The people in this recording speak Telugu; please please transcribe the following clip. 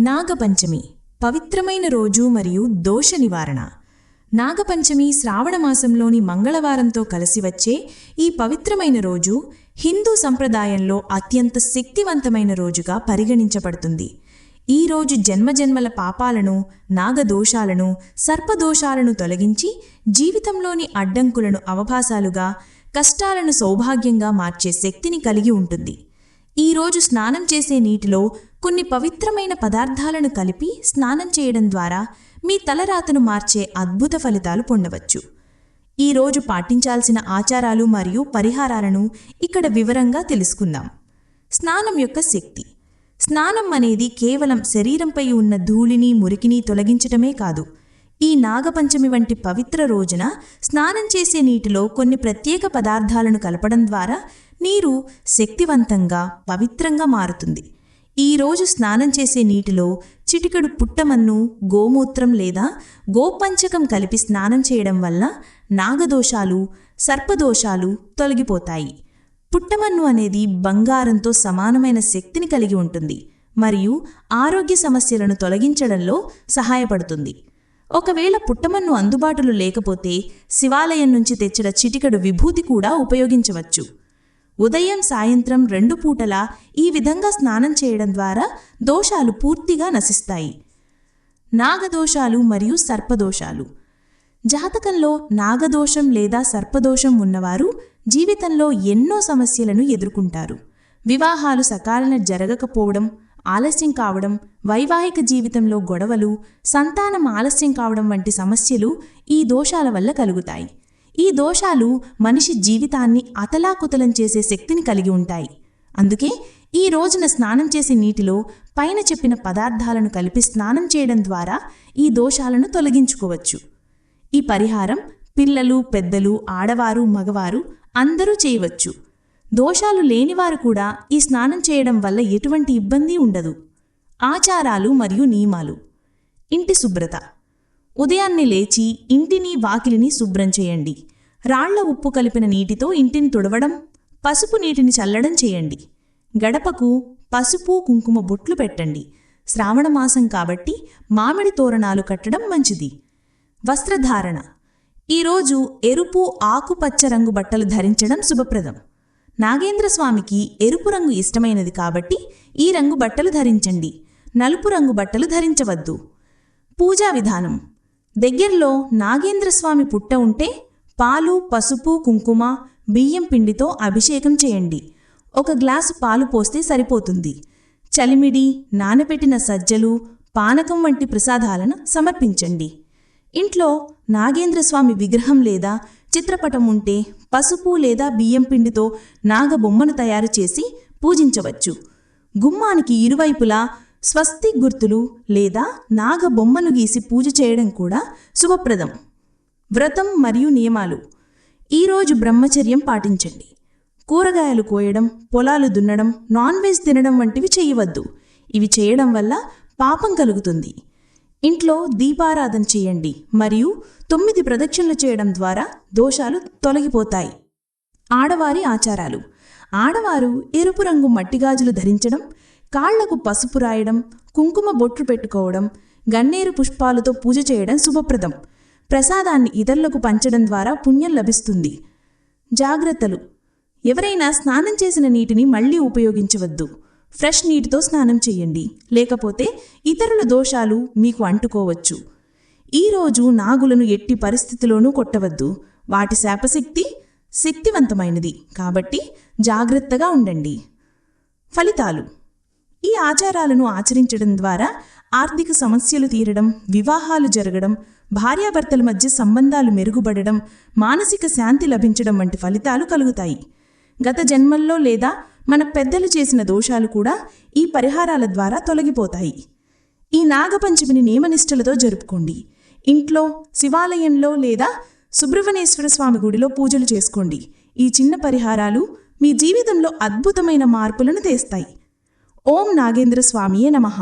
నాగపంచమి పవిత్రమైన రోజు మరియు దోష నివారణ. నాగపంచమి శ్రావణ మాసంలోని మంగళవారంతో కలిసి వచ్చే ఈ పవిత్రమైన రోజు హిందూ సంప్రదాయంలో అత్యంత శక్తివంతమైన రోజుగా పరిగణించబడుతుంది. ఈ రోజు జన్మజన్మల పాపాలను నాగదోషాలను సర్పదోషాలను తొలగించి జీవితంలోని అడ్డంకులను అవకాశాలుగా కష్టాలను సౌభాగ్యంగా మార్చే శక్తిని కలిగి ఉంటుంది. ఈరోజు స్నానం చేసే నీటిలో కొన్ని పవిత్రమైన పదార్థాలను కలిపి స్నానం చేయడం ద్వారా మీ తలరాతను మార్చే అద్భుత ఫలితాలు పొందవచ్చు. ఈ రోజు పాటించాల్సిన ఆచారాలు మరియు పరిహారాలను ఇక్కడ వివరంగా తెలుసుకుందాం. స్నానం యొక్క శక్తి. స్నానం అనేది కేవలం శరీరంపై ఉన్న ధూళిని మురికిని తొలగించటమే కాదు. ఈ నాగపంచమి వంటి పవిత్ర రోజున స్నానం చేసే నీటిలో కొన్ని ప్రత్యేక పదార్థాలను కలపడం ద్వారా నీరు శక్తివంతంగా పవిత్రంగా మారుతుంది. ఈరోజు స్నానం చేసే నీటిలో చిటికెడు పుట్టమన్ను గోమూత్రం లేదా గోపంచకం కలిపి స్నానం చేయడం వల్ల నాగదోషాలు సర్పదోషాలు తొలగిపోతాయి. పుట్టమన్ను అనేది బంగారంతో సమానమైన శక్తిని కలిగి ఉంటుంది మరియు ఆరోగ్య సమస్యలను తొలగించడంలో సహాయపడుతుంది. ఒకవేళ పుట్టమన్ను అందుబాటులో లేకపోతే శివాలయం నుంచి తెచ్చిన చిటికెడు విభూతి కూడా ఉపయోగించవచ్చు. ఉదయం సాయంత్రం రెండు పూటలా ఈ విధంగా స్నానం చేయడం ద్వారా దోషాలు పూర్తిగా నశిస్తాయి. నాగదోషాలు మరియు సర్పదోషాలు. జాతకంలో నాగదోషం లేదా సర్పదోషం ఉన్నవారు జీవితంలో ఎన్నో సమస్యలను ఎదుర్కొంటారు. వివాహాలు సకాలన జరగకపోవడం ఆలస్యం కావడం వైవాహిక జీవితంలో గొడవలు సంతానం ఆలస్యం కావడం వంటి సమస్యలు ఈ దోషాల వల్ల కలుగుతాయి. ఈ దోషాలు మనిషి జీవితాన్ని అతలాకుతలం చేసే శక్తిని కలిగి ఉంటాయి. అందుకే ఈ రోజున స్నానం చేసే నీటిలో పైన చెప్పిన పదార్థాలను కలిపి స్నానం చేయడం ద్వారా ఈ దోషాలను తొలగించుకోవచ్చు. ఈ పరిహారం పిల్లలు పెద్దలు ఆడవారు మగవారు అందరూ చేయవచ్చు. దోషాలు లేనివారు కూడా ఈ స్నానం చేయడం వల్ల ఎటువంటి ఇబ్బంది ఉండదు. ఆచారాలు మరియు నియమాలు. ఇంటి శుభ్రత. ఉదయాన్నే లేచి ఇంటిని వాకిలిని శుభ్రం చేయండి. రాళ్ళ ఉప్పు కలిపిన నీటితో ఇంటిని తుడవడం పసుపు నీటిని చల్లడం చేయండి. గడపకు పసుపు కుంకుమ బొట్లు పెట్టండి. శ్రావణ మాసం కాబట్టి మామిడి తోరణాలు కట్టడం మంచిది. వస్త్రధారణ. ఈరోజు ఎరుపు ఆకుపచ్చ రంగు బట్టలు ధరించడం శుభప్రదం. నాగేంద్ర స్వామికి ఎరుపు రంగు ఇష్టమైనది కాబట్టి ఈ రంగు బట్టలు ధరించండి. నలుపు రంగు బట్టలు ధరించవద్దు. పూజా విధానం. దగ్గరలో నాగేంద్ర స్వామి పుట్ట ఉంటే పాలు పసుపు కుంకుమ బియ్యం పిండితో అభిషేకం చేయండి. ఒక గ్లాసు పాలు పోస్తే సరిపోతుంది. చలిమిడి నానబెట్టిన సజ్జలు పానకం వంటి ప్రసాదాలను సమర్పించండి. ఇంట్లో నాగేంద్రస్వామి విగ్రహం లేదా చిత్రపటం ఉంటే పసుపు లేదా బియ్యం పిండితో నాగబొమ్మను తయారు చేసి పూజించవచ్చు. గుమ్మానికి ఇరువైపులా స్వస్తి గుర్తులు లేదా నాగబొమ్మను గీసి పూజ చేయడం కూడా శుభప్రదం. వ్రతం మరియు నియమాలు. ఈరోజు బ్రహ్మచర్యం పాటించండి. కూరగాయలు కోయడం పొలాలు దున్నడం నాన్ వెజ్ తినడం వంటివి చేయవద్దు. ఇవి చేయడం వల్ల పాపం కలుగుతుంది. ఇంట్లో దీపారాధన చేయండి మరియు తొమ్మిది ప్రదక్షిణలు చేయడం ద్వారా దోషాలు తొలగిపోతాయి. ఆడవారి ఆచారాలు. ఆడవారు ఎరుపు రంగు మట్టిగాజులు ధరించడం కాళ్ళకు పసుపు రాయడం కుంకుమ బొట్లు పెట్టుకోవడం గన్నేరు పుష్పాలతో పూజ చేయడం శుభప్రదం. ప్రసాదాన్ని ఇతరులకు పంచడం ద్వారా పుణ్యం లభిస్తుంది. జాగ్రత్తలు. ఎవరైనా స్నానం చేసిన నీటిని మళ్ళీ ఉపయోగించవద్దు. ఫ్రెష్ నీటితో స్నానం చేయండి. లేకపోతే ఇతరుల దోషాలు మీకు అంటుకోవచ్చు. ఈరోజు నాగులను ఎట్టి పరిస్థితిలోనూ కొట్టవద్దు. వాటి శాపశక్తి శక్తివంతమైనది. కాబట్టి జాగ్రత్తగా ఉండండి. ఫలితాలు. ఈ ఆచారాలను ఆచరించడం ద్వారా ఆర్థిక సమస్యలు తీరడం వివాహాలు జరగడం భార్యాభర్తల మధ్య సంబంధాలు మెరుగుపడడం మానసిక శాంతి లభించడం వంటి ఫలితాలు కలుగుతాయి. గత జన్మల్లో లేదా మన పెద్దలు చేసిన దోషాలు కూడా ఈ పరిహారాల ద్వారా తొలగిపోతాయి. ఈ నాగపంచమిని నియమనిష్టలతో జరుపుకోండి. ఇంట్లో శివాలయంలో లేదా సుబ్రహ్మణ్యేశ్వర స్వామి గుడిలో పూజలు చేసుకోండి. ఈ చిన్న పరిహారాలు మీ జీవితంలో అద్భుతమైన మార్పులను తెస్తాయి. ఓం నాగేంద్ర స్వామియే నమః.